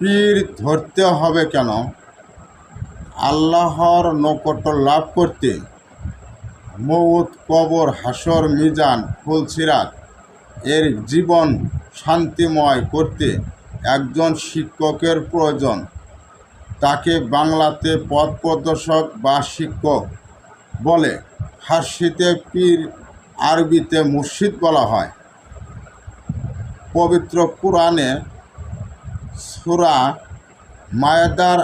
পীর ধরতে হবে কেন? আল্লাহর নকট লাভ করতে। মৌত কবর, হাসর, মিজান ফুলসিরাত এর জীবন শান্তিময় করতে একজন শিক্ষকের প্রয়োজন। তাকে বাংলাতে পথ প্রদর্শক বা শিক্ষক বলে ফার্সিতে পীর, আরবিতে মুর্শিদ বলা হয়। পবিত্র কোরআনে সুরা মায়াদার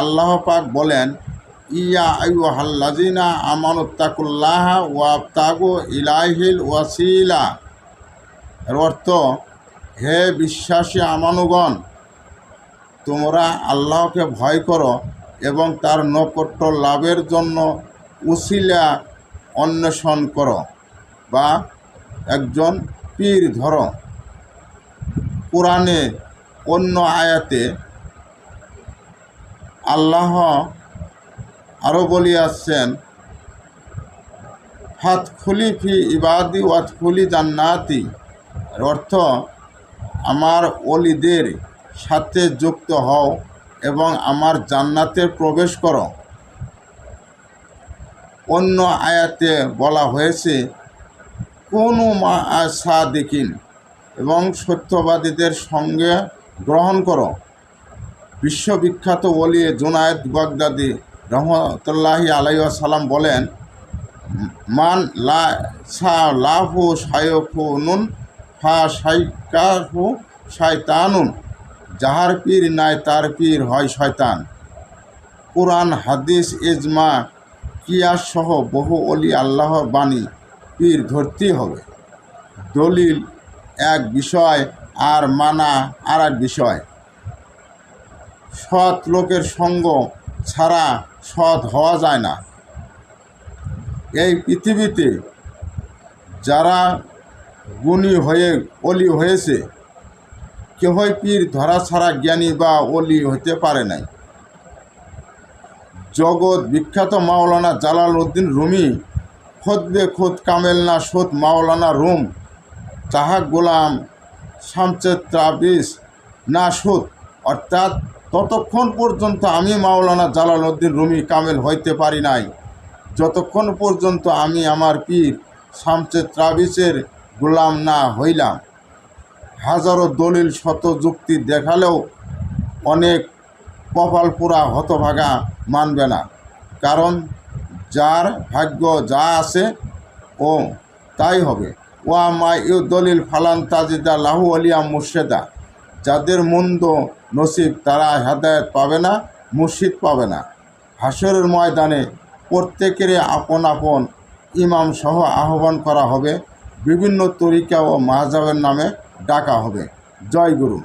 আল্লাহ পাক বলেন, ইয়া আইহাল্লাজিনা আমানুত্তাকুল্লাহ ওয়া ওয়াবতাগু ইলাহিল ওয়াসিলা। এর অর্থ, হে বিশ্বাসী আমানুগণ, তোমরা আল্লাহকে ভয় করো এবং তার নৈকট্য লাভের জন্য উসিলা অন্বেষণ করো বা একজন পীর ধরো। কোরআনে অন্য আয়াতে আল্লাহ আরও বলিয়াছেন, হাত খুলি ফি ইবাদি ওয়াত খুলি জান্নাতি। অর্থ, আমার অলিদের সাথে যুক্ত হও এবং আমার জান্নাতে প্রবেশ করো। অন্য আয়াতে বলা হয়েছে, কোনো মা আশা দেখিন এবং সত্যবাদীদের সঙ্গে গ্রহণ করো। বিশ্ববিখ্যাত ওলি জুনায়েদ বাগদাদি রহমতুল্লাহি আলাইসাল্লাম বলেন, মান লা সা লাহু সায়ফু নুন ফা সাইকাহু শায়তানুন যাহার পীর নাই, তার পীর হয় শয়তান। কোরআন, হাদিস, ইজমা, কিয়াস সহ বহু অলি আল্লাহর বাণী পীর ধরতেই হবে। দলিল, এক বিষয় আর মানা আর এক বিষয়। সৎ লোকের সঙ্গ ছাড়া সৎ হওয়া যায় না। এই পৃথিবীতে যারা গুণী হয়ে অলি হয়েছে, কেহই পীর ধরা ছাড়া জ্ঞানী বা অলি হতে পারে নাই। জগৎ বিখ্যাত মাওলানা জালাল উদ্দিন রুমি খোদবে খোদ কামেল না সোদ মাওলানা রুম, তাহা গোলাম শামচেদ না সুদ। অর্থাৎ ততক্ষণ পর্যন্ত আমি মাওলানা জালাল উদ্দিন রুমি কামেল হইতে পারি নাই। যতক্ষণ পর্যন্ত আমি আমার পীর শামচেদ ত্রাবিসের গোলাম না হইলাম। হাজারো দলিল শত যুক্তি দেখালেও অনেক কপাল পোড়া হতভাগা মানবে না। কারণ যার ভাগ্য যা আছে ও তাই হবে। ও আমা ইউ দলিল ফালান তাজিদা লাহু আলিয়া মুর্শেদা। যাদের মন্দ নসিব তারা হেদায়ত পাবে না, মুর্শিদ পাবে না। হাসরের ময়দানে প্রত্যেকেরই আপন আপন ইমাম সহ আহ্বান করা হবে। বিভিন্ন তরিকা ও মাহজাবের নামে ডাকা হবে। জয় গুরু।